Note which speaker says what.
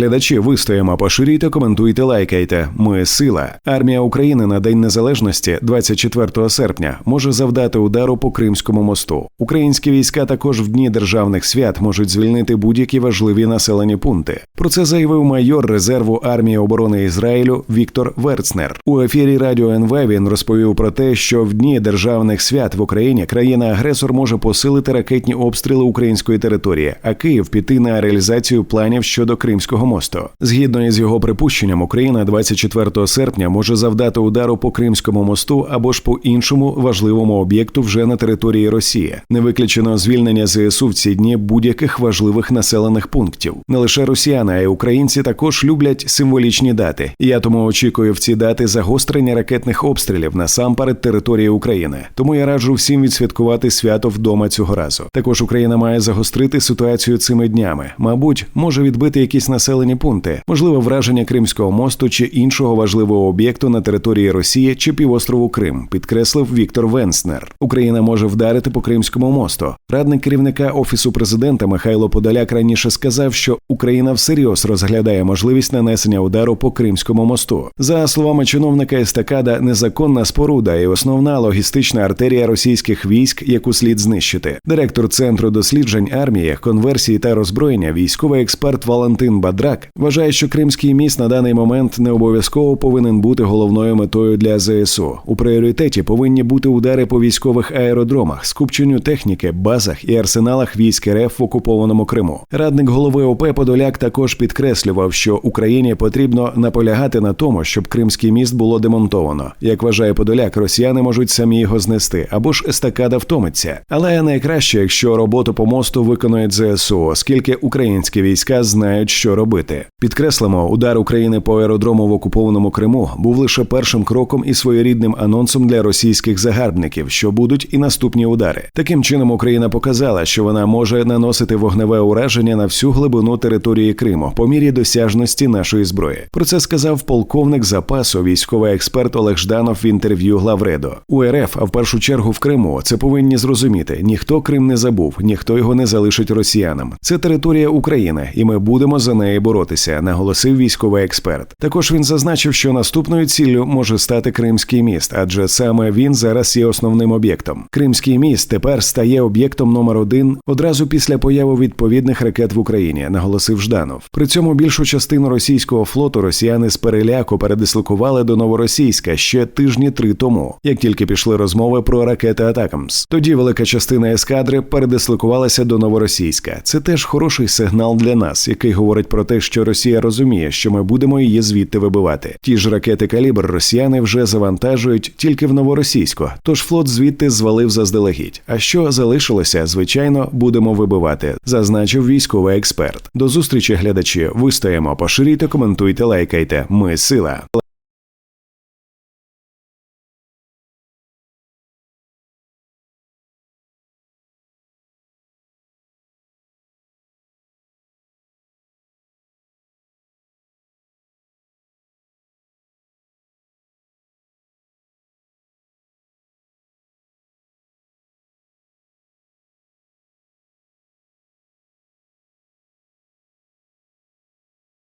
Speaker 1: глядачі, вистоїмо, поширюйте, коментуйте, лайкайте. Ми сила. Армія України на День Незалежності, 24 серпня, може завдати удару по Кримському мосту. Українські війська також в дні державних свят можуть звільнити будь-які важливі населені пункти. Про це заявив майор резерву армії оборони Ізраїлю Віктор Верцнер. У ефірі Радіо НВ він розповів про те, що в дні державних свят в Україні країна-агресор може посилити ракетні обстріли української території, а Київ піти на реалізацію планів щодо Кримського мосту. Згідно із його припущенням, Україна 24 серпня може завдати удару по Кримському мосту або ж по іншому важливому об'єкту вже на території Росії. Не виключено звільнення ЗСУ в ці дні будь-яких важливих населених пунктів. Не лише росіяни, а й українці також люблять символічні дати. Я тому очікую в ці дати загострення ракетних обстрілів насамперед території України. Тому я раджу всім відсвяткувати свято вдома цього разу. Також Україна має загострити ситуацію цими днями. Мабуть, може відбити якісь населені пункти, можливо, враження Кримського мосту чи іншого важливого об'єкту на території Росії чи півострову Крим, підкреслив Віктор Венснер. Україна може вдарити по Кримському мосту. Радник керівника офісу президента Михайло Подоляк раніше сказав, що Україна всерйоз розглядає можливість нанесення удару по Кримському мосту. За словами чиновника, естакада незаконна споруда і основна логістична артерія російських військ, яку слід знищити. Директор центру досліджень армії, конверсії та роззброєння, військовий експерт Валентин Бадрак вважає, що Кримський міст на даний момент не обов'язково повинен бути головною метою для ЗСУ. У пріоритеті повинні бути удари по військових аеродромах, скупченню техніки, базах і арсеналах військ РФ в окупованому Криму. Радник голови ОП Подоляк також підкреслював, що Україні потрібно наполягати на тому, щоб Кримський міст було демонтовано. Як вважає Подоляк, росіяни можуть самі його знести або ж естакада втомиться. Але найкраще, якщо роботу по мосту виконують ЗСУ, оскільки українські війська знають, що робити. Підкреслимо, удар України по аеродрому в окупованому Криму був лише першим кроком і своєрідним анонсом для російських загарбників, що будуть і наступні удари. Таким чином Україна показала, що вона може наносити вогневе ураження на всю глибину території Криму по мірі досяжності нашої зброї. Про це сказав полковник запасу, військовий експерт Олег Жданов в інтерв'ю Главредо. У РФ, а в першу чергу в Криму, це повинні зрозуміти: ніхто Крим не забув, ніхто його не залишить росіянам. Це територія України, і ми будемо за неї боротися, наголосив військовий експерт. Також він зазначив, що наступною ціллю може стати Кримський міст, адже саме він зараз є основним об'єктом. Кримський міст тепер стає об'єктом номер один одразу після появи відповідних ракет в Україні, наголосив Жданов. При цьому більшу частину російського флоту росіяни з переляку передислокували до новоросійська ще тижні три тому, як тільки пішли розмови про ракети Атакамс. Тоді велика частина ескадри передислокувалася до новоросійська. Це теж хороший сигнал для нас, який говорить про те, що Росія розуміє, що ми будемо її звідти вибивати. Ті ж ракети калібр росіяни вже завантажують тільки в новоросійську, тож флот звідти звалив заздалегідь. А що залишилося, звичайно, будемо вибивати, зазначив військовий експерт. До зустрічі, глядачі. Вистоїмо, поширюйте, коментуйте, лайкайте. Ми сила.